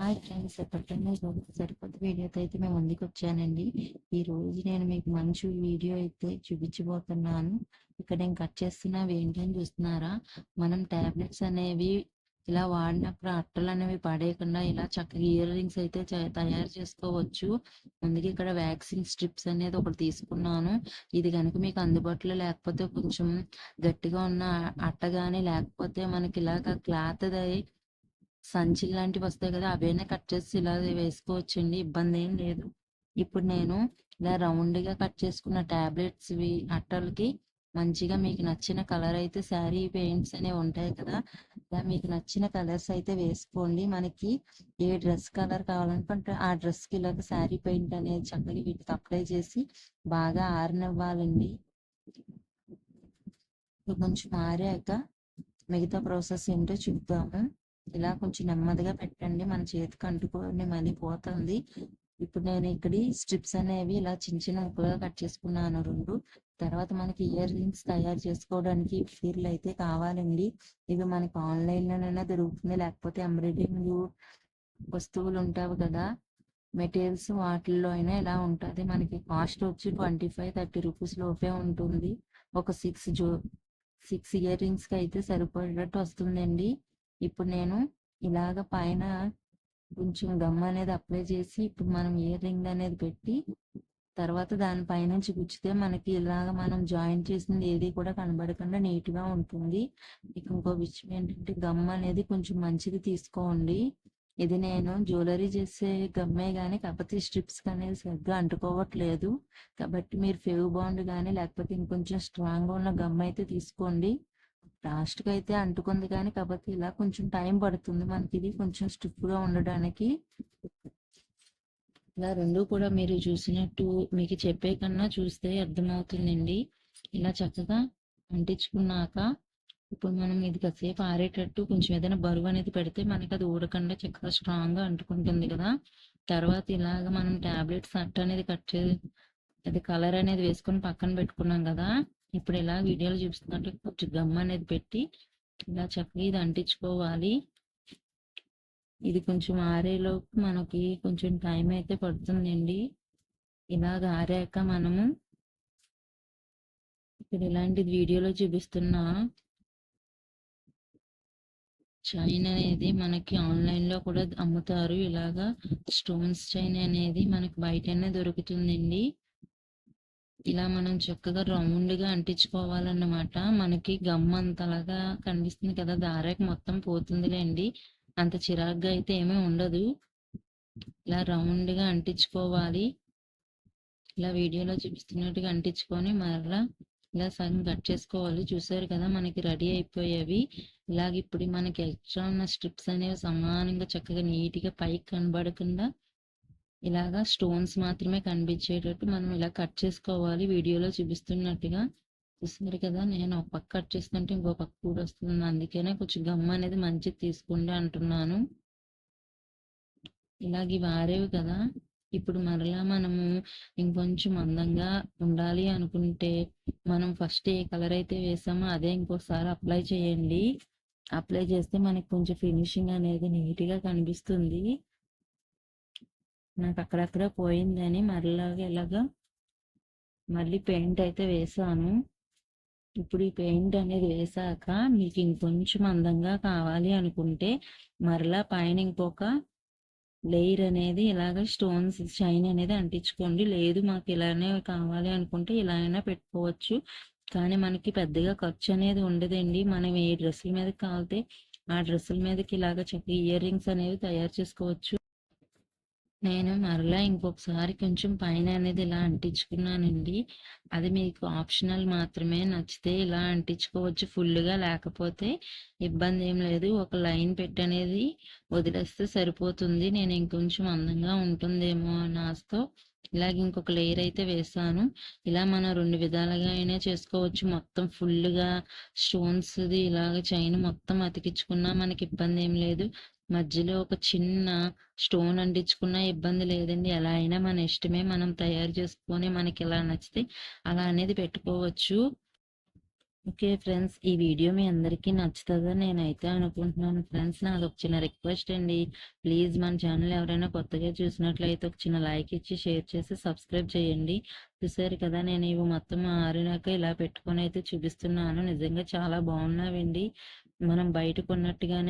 Hi friends ఎప్పటికైనా ఈరోజు సరికొత్త వీడియోతో అయితే మేము ముందుకు వచ్చానండి. ఈ రోజు నేను మీకు మంచి వీడియో అయితే చూపించబోతున్నాను. ఇక్కడ నేను కట్ చేస్తున్నవి ఏంటి అని చూస్తున్నారా? మనం టాబ్లెట్స్ అనేవి ఇలా వాడినప్పుడు అట్టలు అనేవి పడేయకుండా ఇలా చక్కగా ఇయర్ రింగ్స్ అయితే తయారు చేసుకోవచ్చు. అందుకే ఇక్కడ వ్యాక్సిన్ స్ట్రిప్స్ అనేది ఒకటి తీసుకున్నాను. ఇది కనుక మీకు అందుబాటులో లేకపోతే కొంచెం గట్టిగా ఉన్న అట్ట కానీ లేకపోతే మనకి ఇలాగ క్లాత్ సంచి లాంటివి వస్తాయి కదా అవైనా కట్ చేసి ఇలా వేసుకోవచ్చండి ఇబ్బంది ఏం లేదు. ఇప్పుడు నేను ఇలా రౌండ్గా కట్ చేసుకున్న టాబ్లెట్స్ అట్టలకి మంచిగా మీకు నచ్చిన కలర్ అయితే శారీ పెయింట్స్ అనేవి ఉంటాయి కదా ఇలా మీకు నచ్చిన కలర్స్ అయితే వేసుకోండి. మనకి ఏ డ్రెస్ కలర్ కావాలనుకుంటే ఆ డ్రెస్కి ఇలాగ శారీ పెయింట్ అనేది చక్కగా వీటికి అప్లై చేసి బాగా ఆరినివ్వాలండి. కొంచెం ఆరాక మిగతా ప్రాసెస్ ఏంటో చూద్దాము. ఇలా కొంచెం నెమ్మదిగా పెట్టండి. మన చేతికి అంటుకొని మళ్ళీ పోతుంది. ఇప్పుడు నేను ఇక్కడ స్ట్రిప్స్ అనేవి ఇలా చిన్న చిన్న ముక్కలుగా కట్ చేసుకున్నాను రెండు. తర్వాత మనకి ఇయర్ రింగ్స్ తయారు చేసుకోవడానికి ఫీర్లు అయితే కావాలండి. ఇవి మనకి ఆన్లైన్ లోనైనా దొరుకుతుంది. లేకపోతే ఎంబ్రాయిడరింగ్ వస్తువులు ఉంటావు కదా. మెటీరియల్స్ వాటిల్లో అయినా ఇలా ఉంటుంది. మనకి కాస్ట్ వచ్చి ట్వంటీ ఫైవ్ థర్టీ రూపీస్ లోపే ఉంటుంది. ఒక సిక్స్ జో సిక్స్ ఇయర్ రింగ్స్కి అయితే సరిపడేటట్టు వస్తుందండి. ఇప్పుడు నేను ఇలాగ పైన కొంచెం గమ్ అనేది అప్లై చేసి ఇప్పుడు మనం ఇయర్ రింగ్ అనేది పెట్టి తర్వాత దాని పైనుంచి గుచ్చితే మనకి ఇలాగ మనం జాయిన్ చేసింది ఏది కూడా కనబడకుండా నీట్గా ఉంటుంది. ఇక ఇంకో విషయం ఏంటంటే గమ్ అనేది కొంచెం మంచిది తీసుకోండి. ఇది నేను జ్యువెలరీ చేసే గమ్మే గానీ కాకపోతే స్ట్రిప్స్ అనేది సరిగ్గా అంటుకోవట్లేదు. కాబట్టి మీరు ఫేవ్ బాండ్ కానీ లేకపోతే ఇంకొంచెం స్ట్రాంగ్ ఉన్న గమ్ అయితే తీసుకోండి. లాస్ట్ అయితే అంటుకుంది కానీ కాకపోతే ఇలా కొంచెం టైం పడుతుంది. మనకి ఇది కొంచెం స్టిఫ్గా ఉండడానికి. ఇలా రెండు కూడా మీరు చూసినట్టు మీకు చెప్పే కన్నా చూస్తే అర్థమవుతుందండి. ఇలా చక్కగా అంటించుకున్నాక ఇప్పుడు మనం ఇది కాసేపు ఆరేటట్టు కొంచెం ఏదైనా బరువు అనేది పెడితే మనకి అది ఊడకుండా చక్కగా స్ట్రాంగ్గా అంటుకుంటుంది కదా. తర్వాత ఇలాగ మనం టాబ్లెట్స్ అట్ట అనేది కట్ చే అది కలర్ అనేది వేసుకొని పక్కన పెట్టుకున్నాం కదా. ఇప్పుడు ఇలా వీడియోలో చూపిస్తున్నట్టు కొంచెం గమ్ అనేది పెట్టి ఇలా చక్కగా ఇది అంటించుకోవాలి. ఇది కొంచెం ఆరేలోపు మనకి కొంచెం టైం అయితే పడుతుందండి. ఇలాగ ఆరాక మనము ఇక్కడ ఇలాంటిది వీడియోలో చూపిస్తున్నా. చైన్ అనేది మనకి ఆన్లైన్లో కూడా అమ్ముతారు. ఇలాగా స్టోన్స్ చైన్ అనేది మనకి బయటనే దొరుకుతుందండి. ఇలా మనం చక్కగా రౌండ్గా అంటించుకోవాలన్నమాట. మనకి గమ్ అంతలాగా కనిపిస్తుంది కదా దారాకి మొత్తం పోతుందిలేండి. అంత చిరాగ్గా అయితే ఏమీ ఉండదు. ఇలా రౌండ్గా అంటించుకోవాలి. ఇలా వీడియోలో చూపిస్తున్నట్టుగా అంటించుకొని మరలా ఇలా సగం కట్ చేసుకోవాలి. చూసారు కదా మనకి రెడీ అయిపోయేవి. ఇలాగ ఇప్పుడు మనకి ఎక్స్ట్రా ఉన్న స్ట్రిప్స్ అనేవి సమానంగా చక్కగా నీట్గా పైకి కనబడకుండా ఇలాగా స్టోన్స్ మాత్రమే కనిపించేటట్టు మనం ఇలా కట్ చేసుకోవాలి. వీడియోలో చూపిస్తున్నట్టుగా. చూస్తున్నారు కదా నేను ఒక పక్క కట్ చేస్తుంటే ఇంకో పక్క కూడా వస్తుంది. అందుకనే కొంచెం గమ్ అనేది మంచిది తీసుకోండి అంటున్నాను. ఇలాగ ఇవి ఆరేవి కదా. ఇప్పుడు మరలా మనము ఇంకొంచెం అందంగా ఉండాలి అనుకుంటే మనం ఫస్ట్ ఏ కలర్ అయితే వేసామో అదే ఇంకోసారి అప్లై చేయండి. అప్లై చేస్తే మనకి కొంచెం ఫినిషింగ్ అనేది నీట్గా కనిపిస్తుంది. నాకు అక్కడక్కడ పోయిందని మరలాగా ఇలాగా మళ్ళీ పెయింట్ అయితే వేసాను. ఇప్పుడు ఈ పెయింట్ అనేది వేసాక మీకు ఇంకొంచెం అందంగా కావాలి అనుకుంటే మరలా పైన ఇంకొక లేయర్ అనేది ఇలాగ స్టోన్స్ షైన్ అనేది అంటించుకోండి. లేదు మాకు ఇలానే కావాలి అనుకుంటే ఇలా అయినా పెట్టుకోవచ్చు. కానీ మనకి పెద్దగా ఖర్చు అనేది ఉండదండి. మనం ఏ డ్రెస్సుల మీద కావాలితే ఆ డ్రెస్సుల మీదకి ఇలాగ చక్కగా ఇయర్ రింగ్స్ అనేవి తయారు చేసుకోవచ్చు. నేను మరలా ఇంకొకసారి కొంచెం పైన అనేది ఇలా అంటించుకున్నానండి. అది మీకు ఆప్షనల్ మాత్రమే నచ్చితే ఇలా అంటించుకోవచ్చు. ఫుల్గా లేకపోతే ఇబ్బంది ఏం లేదు. ఒక లైన్ పెట్టి అనేది వదిలేస్తే సరిపోతుంది. నేను ఇంకొంచెం అందంగా ఉంటుందేమో అని ఆశతో ఇలాగ ఇంకొక లేయర్ అయితే వేసాను. ఇలా మనం రెండు విధాలుగా అయినా చేసుకోవచ్చు. మొత్తం ఫుల్గా స్టోన్స్ది ఇలాగ చైన్ మొత్తం అతికించుకున్నా మనకి ఇబ్బంది ఏం లేదు. మధ్యలో ఒక చిన్న స్టోన్ అంటించుకున్నా ఇబ్బంది లేదండి. ఎలా అయినా మన ఇష్టమే మనం తయారు చేసుకొని మనకి ఎలా నచ్చితే అలా అనేది పెట్టుకోవచ్చు. ఓకే ఫ్రెండ్స్ ఈ వీడియో మీ అందరికీ నచ్చుతుందని నేనైతే అనుకుంటున్నాను. ఫ్రెండ్స్ నాది ఒక చిన్న రిక్వెస్ట్ అండి. ప్లీజ్ మన ఛానల్ ఎవరైనా కొత్తగా చూసినట్లయితే ఒక చిన్న లైక్ ఇచ్చి షేర్ చేసి సబ్స్క్రైబ్ చేయండి. చూసారు కదా నేను ఇవి మొత్తం ఆరినాక ఇలా పెట్టుకొని అయితే చూపిస్తున్నాను. నిజంగా చాలా బాగున్నావండి. మనం బయట కొన్నట్టుగానే